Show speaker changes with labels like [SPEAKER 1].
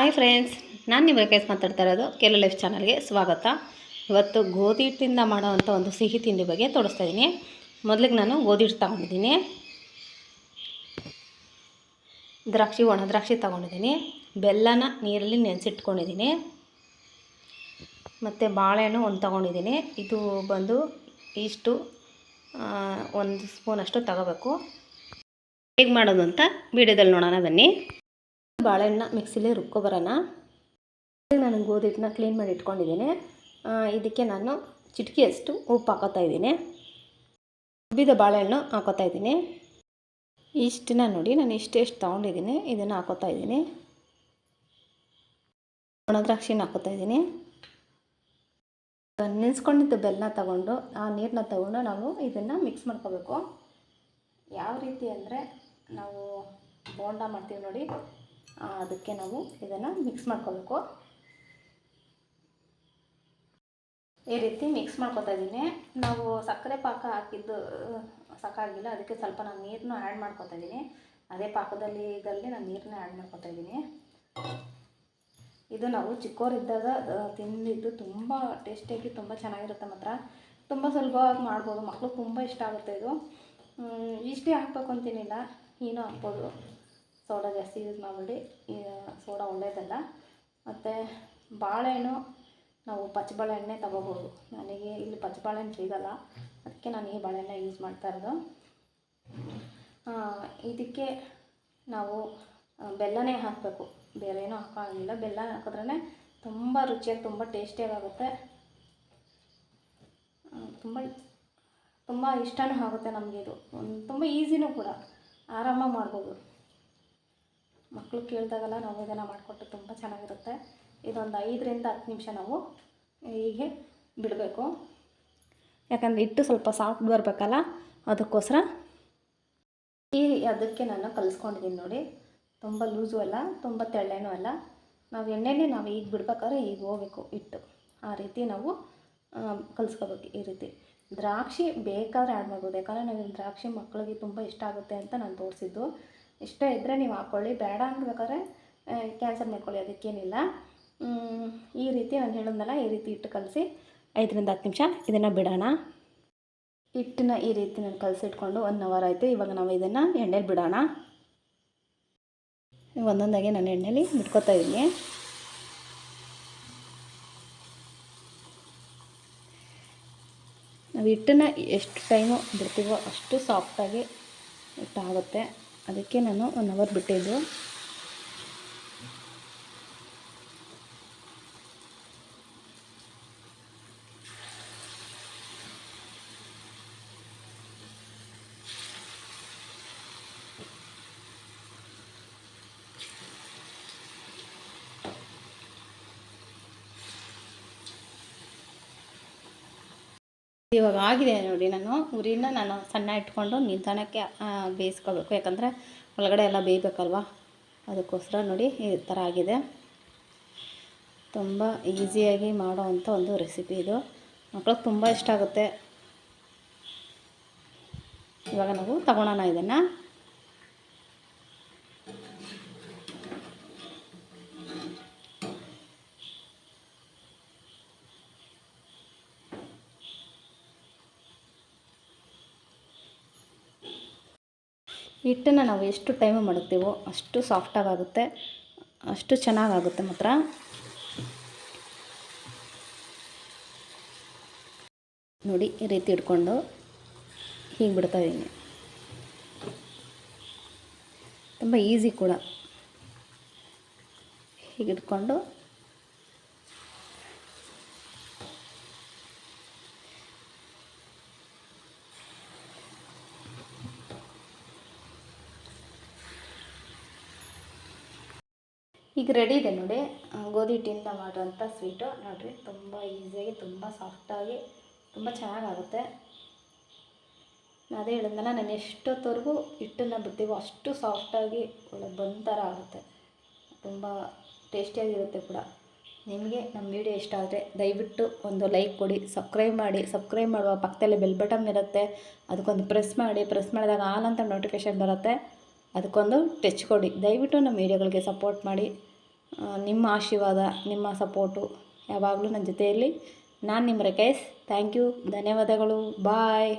[SPEAKER 1] Hi friends, ನಾನು ನಿಮ್ಮ case ಮಾತಾಡ್ತಾ ಇರೋದು ಕೆಲ ಲೈಫ್ ಚಾನಲ್ಗೆ ಸ್ವಾಗತ. ಇವತ್ತು ಗೋಧಿ ಹಿಟ್ಟಿಂದ ಮಾಡೋವಂಥ ಒಂದು ಸಿಹಿ ತಿಂಡಿ ಬಗ್ಗೆ ತೋರಿಸ್ತಾ ಇದ್ದೀನಿ ಮೊದಲಿಗೆ ನಾನು ಗೋಧಿ ಹಿಟ್ಟು ತಗೊಂಡಿದ್ದೀನಿ. ದ್ರಾಕ್ಷಿ ಒಣ ದ್ರಾಕ್ಷಿ ತಗೊಂಡಿದ್ದೀನಿ. ಬೆಲ್ಲನ ನೀರಲ್ಲಿ ನೆನೆಸಿಟ್ಕೊಂಡಿದ್ದೀನಿ. ಮತ್ತು ಬಾಳೆಹಣ್ಣು ಒಂದು ತಗೊಂಡಿದ್ದೀನಿ. ಇದು ಬಂದು ಇಷ್ಟು ಒಂದು ಸ್ಪೂನಷ್ಟು ತಗೋಬೇಕು. ಹೇಗೆ ಮಾಡೋದು ಅಂತ ವಿಡಿಯೋದಲ್ಲಿ ನೋಡೋಣ ಬನ್ನಿ. ಬಾಳೆಹಣ್ಣ ಮಿಕ್ಸಿಲಿ ರುಬ್ಕೊಬರೋಣ ನಾನು ಗೋಧಿ ಹಿಟ್ಟನ್ನ ಕ್ಲೀನ್ ಮಾಡಿ ಇಟ್ಕೊಂಡಿದ್ದೀನಿ. ಇದಕ್ಕೆ ನಾನು ಚಿಟಕಿಯಷ್ಟು ಉಪ್ಪು ಹಾಕೋತಾ ಇದ್ದೀನಿ. ರುಬ್ಬಿದ ಬಾಳೆಹಣ್ಣು ಹಾಕೋತಾ ಇದ್ದೀನಿ. ಇಷ್ಟನ್ನ ನೋಡಿ ನಾನು ಇಷ್ಟೆಷ್ಟು ತೊಗೊಂಡಿದ್ದೀನಿ. ಇದನ್ನು ಹಾಕೋತಾ ಇದ್ದೀನಿ. ಒಣದ್ರಾಕ್ಷಿನ ಹಾಕೋತಾ ಇದ್ದೀನಿ. ನೆನೆಸ್ಕೊಂಡಿದ್ದು ಬೆಲ್ಲ ತಗೊಂಡು, ಆ ನೀರನ್ನ ತಗೊಂಡು ನಾವು ಇದನ್ನು ಮಿಕ್ಸ್ ಮಾಡ್ಕೋಬೇಕು. ಯಾವ ರೀತಿ ಅಂದರೆ ನಾವು ಬೋಂಡ ಮಾಡ್ತೀವಿ ನೋಡಿ. ಅದಕ್ಕೆ ನಾವು ಇದನ್ನು ಮಿಕ್ಸ್ ಮಾಡ್ಕೋಬೇಕು. ಈ ರೀತಿ ಮಿಕ್ಸ್ ಮಾಡ್ಕೊತಾ ಇದ್ದೀನಿ ನಾವು ಸಕ್ಕರೆ ಪಾಕ ಹಾಕಿದ್ದು ಸಾಕಾಗಿಲ್ಲ. ಅದಕ್ಕೆ ಸ್ವಲ್ಪ ನಾನು ನೀರನ್ನು ಆ್ಯಡ್ ಮಾಡ್ಕೊತಾ ಇದ್ದೀನಿ ಅದೇ ಪಾಕದಲ್ಲಿ ಇದರಲ್ಲಿ ನಾನು ನೀರನ್ನ ಆ್ಯಡ್ ಮಾಡ್ಕೊತಾ ಇದ್ದೀನಿ ಇದು ನಾವು ಚಿಕ್ಕವರಿದ್ದಾಗ ತಿಂದಿದ್ದು ತುಂಬ ಟೇಸ್ಟಿಯಾಗಿ ತುಂಬ ಚೆನ್ನಾಗಿರುತ್ತೆ ಮಾತ್ರ. ತುಂಬ ಸುಲಭವಾಗಿ ಮಾಡ್ಬೋದು. ಮಕ್ಕಳು ತುಂಬ ಇಷ್ಟ ಆಗುತ್ತೆ ಇದು. ಇಷ್ಟೇ ಹಾಕ್ಬೇಕು ಅಂತೇನಿಲ್ಲ. ಏನೂ ಹಾಕ್ಬೋದು. ಸೋಡಾ ಜಾಸ್ತಿ ಯೂಸ್ ಮಾಡಬೇಡಿ ಸೋಡಾ ಒಳ್ಳೆಯದಲ್ಲ ಮತ್ತು ಬಾಳೆಹಣ್ಣು ನಾವು ಪಚ್ಚಬಾಳೆಹಣ್ಣೆ ತಗೋಬೋದು ನನಗೆ ಇಲ್ಲಿ ಪಚ್ಚಬಾಳೆಹಣ್ಣು ಸಿಗಲ್ಲ. ಅದಕ್ಕೆ ನಾನು ಈ ಬಾಳೆಹಣ್ಣ ಯೂಸ್ ಮಾಡ್ತಾ ಇರೋದು. ಇದಕ್ಕೆ ನಾವು ಬೆಲ್ಲನೇ ಹಾಕಬೇಕು. ಬೇರೆ ಏನೂ ಹಾಕೋಂಗಿಲ್ಲ. ಬೆಲ್ಲ ಹಾಕಿದ್ರೇ ತುಂಬ ರುಚಿಯಾಗಿ, ತುಂಬ ಟೇಸ್ಟಿಯಾಗುತ್ತೆ ತುಂಬ ತುಂಬ ಇಷ್ಟನೂ ಆಗುತ್ತೆ ನಮಗೆ ಇದು. ತುಂಬ ಈಸಿನೂ ಕೂಡ. ಆರಾಮಾಗಿ ಮಾಡ್ಬೋದು. ಮಕ್ಕಳು ಕೇಳಿದಾಗೆಲ್ಲ ನಾವು ಇದನ್ನು ಮಾಡಿಕೊಟ್ಟು ತುಂಬ ಚೆನ್ನಾಗಿರುತ್ತೆ. ಇದೊಂದು ಐದರಿಂದ ಹತ್ತು ನಿಮಿಷ ನಾವು ಹೀಗೆ ಬಿಡಬೇಕು. ಯಾಕಂದರೆ ಹಿಟ್ಟು ಸ್ವಲ್ಪ ಸಾಫ್ಟ್ ಬರಬೇಕಲ್ಲ, ಅದಕ್ಕೋಸ್ಕರ ಈ ಅದಕ್ಕೆ ನಾನು ಕಲಿಸ್ಕೊಂಡಿದ್ದೀನಿ ನೋಡಿ. ತುಂಬ ಲೂಸು ಅಲ್ಲ, ತುಂಬ ತೆಳ್ಳನೂ ಅಲ್ಲ. ನಾವು ಎಣ್ಣೆನೇ ನಾವು ಈಗ ಬಿಡ್ಬೇಕಾದ್ರೆ ಈಗ ಹೋಗ್ಬೇಕು ಹಿಟ್ಟು. ಆ ರೀತಿ ನಾವು ಕಲಿಸ್ಕೋಬೇಕು ಈ ರೀತಿ. ದ್ರಾಕ್ಷಿ ಬೇಕಾದರೆ ಆ್ಯಡ್ ಮಾಡ್ಬೋದು. ಯಾಕಂದರೆ ನಾವು ದ್ರಾಕ್ಷಿ ಮಕ್ಕಳಿಗೆ ತುಂಬ ಇಷ್ಟ ಆಗುತ್ತೆ ಅಂತ ನಾನು ತೋರಿಸಿದ್ದು. ಇಷ್ಟ ಇದ್ದರೆ ನೀವು ಹಾಕ್ಕೊಳ್ಳಿ ಬೇಡ ಅನ್ಬೇಕಾದ್ರೆ ಕ್ಯಾನ್ಸಲ್ ಮಾಡ್ಕೊಳ್ಳಿ, ಅದಕ್ಕೇನಿಲ್ಲ. ಈ ರೀತಿ ನಾನು ಹೇಳಿದ್ನಲ್ಲ ಈ ರೀತಿ ಇಟ್ಟು ಕಲಸಿ ಐದರಿಂದ ಹತ್ತು ನಿಮಿಷ ಇದನ್ನು ಬಿಡೋಣ. ಹಿಟ್ಟನ್ನ ಈ ರೀತಿ ನಾನು ಕಲಸಿಟ್ಕೊಂಡು ಒನ್ ಅವರ್ ಆಯಿತು. ಇವಾಗ ನಾವು ಇದನ್ನು ಎಣ್ಣೆಲಿ ಬಿಡೋಣ. ಒಂದೊಂದಾಗಿ ನಾನು ಎಣ್ಣೆಲಿ ಬಿಟ್ಕೊತಾ ಇದ್ದೀನಿ. ನಾವು ಹಿಟ್ಟನ್ನ ಎಷ್ಟು ಟೈಮು ಬಿಡ್ತೀವೋ ಅಷ್ಟು ಸಾಫ್ಟಾಗಿ ಹಿಟ್ಟಾಗುತ್ತೆ. ಅದಕ್ಕೆ ನಾನು ಒನ್ ಅವರ್ ಬಿಟ್ಟಿದ್ದು. ಇವಾಗ ಆಗಿದೆ ನೋಡಿ ನಾನು, ಉರಿನ ನಾನು ಸಣ್ಣ ಇಟ್ಕೊಂಡು ನಿಧಾನಕ್ಕೆ ಬೇಯಿಸ್ಕೊಳ್ಬೇಕು. ಯಾಕಂದರೆ ಒಳಗಡೆ ಎಲ್ಲ ಬೇಯಬೇಕಲ್ವ? ಅದಕ್ಕೋಸ್ಕರ ನೋಡಿ ಈ ಥರ ಆಗಿದೆ. ತುಂಬ ಈಸಿಯಾಗಿ ಮಾಡೋವಂಥ ಒಂದು ರೆಸಿಪಿ ಇದು. ಮಕ್ಳಿಗೆ ತುಂಬ ಇಷ್ಟ ಆಗುತ್ತೆ. ಇವಾಗ ನಾವು ತಗೊಳೋಣ ಇದನ್ನು. ಹಿಟ್ಟನ್ನು ನಾವು ಎಷ್ಟು ಟೈಮ್ ಮಾಡುತ್ತೀವೋ ಅಷ್ಟು ಸಾಫ್ಟಾಗಿ ಆಗುತ್ತೆ ಅಷ್ಟು ಚೆನ್ನಾಗಾಗುತ್ತೆ ಮಾತ್ರ. ನೋಡಿ, ಈ ರೀತಿ ಇಟ್ಕೊಂಡು ಹೀಗೆ ಬಿಡ್ತಾ ಇದ್ದೀನಿ ತುಂಬ ಈಸಿ ಕೂಡ. ಹೀಗೆ ಇಟ್ಕೊಂಡು ಈಗ ರೆಡಿ ಇದೆ ನೋಡಿ. ಗೋಧಿ ಹಿಟ್ಟಿಂದ ಮಾಡುವಂಥ ಸ್ವೀಟು ನೋಡಿರಿ, ತುಂಬ ಈಸಿಯಾಗಿ ತುಂಬ ಸಾಫ್ಟಾಗಿ ತುಂಬ ಚೆನ್ನಾಗಾಗುತ್ತೆ. ನಾನು ಅದೇ ಹೇಳಿದ್ನಲ್ಲ, ನಾನು ಎಷ್ಟೊತ್ತವರೆಗೂ ಹಿಟ್ಟನ್ನು ಬಿಡ್ತೀವೋ ಅಷ್ಟು ಸಾಫ್ಟಾಗಿ ಒಳ್ಳೆ ಬಂದ ಥರ ಆಗುತ್ತೆ. ತುಂಬ ಟೇಸ್ಟಿಯಾಗಿರುತ್ತೆ ಕೂಡ. ನಿಮಗೆ ನಮ್ಮ ವಿಡಿಯೋ ಇಷ್ಟ ಆದರೆ ದಯವಿಟ್ಟು ಒಂದು ಲೈಕ್ ಕೊಡಿ ಸಬ್ಸ್ಕ್ರೈಬ್ ಮಾಡಿ. ಸಬ್ಸ್ಕ್ರೈಬ್ ಮಾಡುವ ಪಕ್ಕದಲ್ಲಿ ಬೆಲ್ ಬಟನ್ ಇರುತ್ತೆ. ಅದಕ್ಕೊಂದು ಪ್ರೆಸ್ ಮಾಡಿ. ಪ್ರೆಸ್ ಮಾಡಿದಾಗ ಆಲ್ ಅಂತ ನೋಟಿಫಿಕೇಷನ್ ಬರುತ್ತೆ. ಅದಕ್ಕೊಂದು ಟಚ್ ಕೊಡಿ. ದಯವಿಟ್ಟು ನಮ್ಮ ವೀಡಿಯೋಗಳಿಗೆ ಸಪೋರ್ಟ್ ಮಾಡಿ. ನಿಮ್ಮ ಆಶೀರ್ವಾದ, ನಿಮ್ಮ ಸಪೋರ್ಟು ಯಾವಾಗಲೂ ನನ್ನ ಜೊತೆಯಲ್ಲಿ. ನಾನು ನಿಮ್ಮ ರೇಖೇಶ್ ಥ್ಯಾಂಕ್ ಯು. ಧನ್ಯವಾದಗಳು. ಬಾಯ್.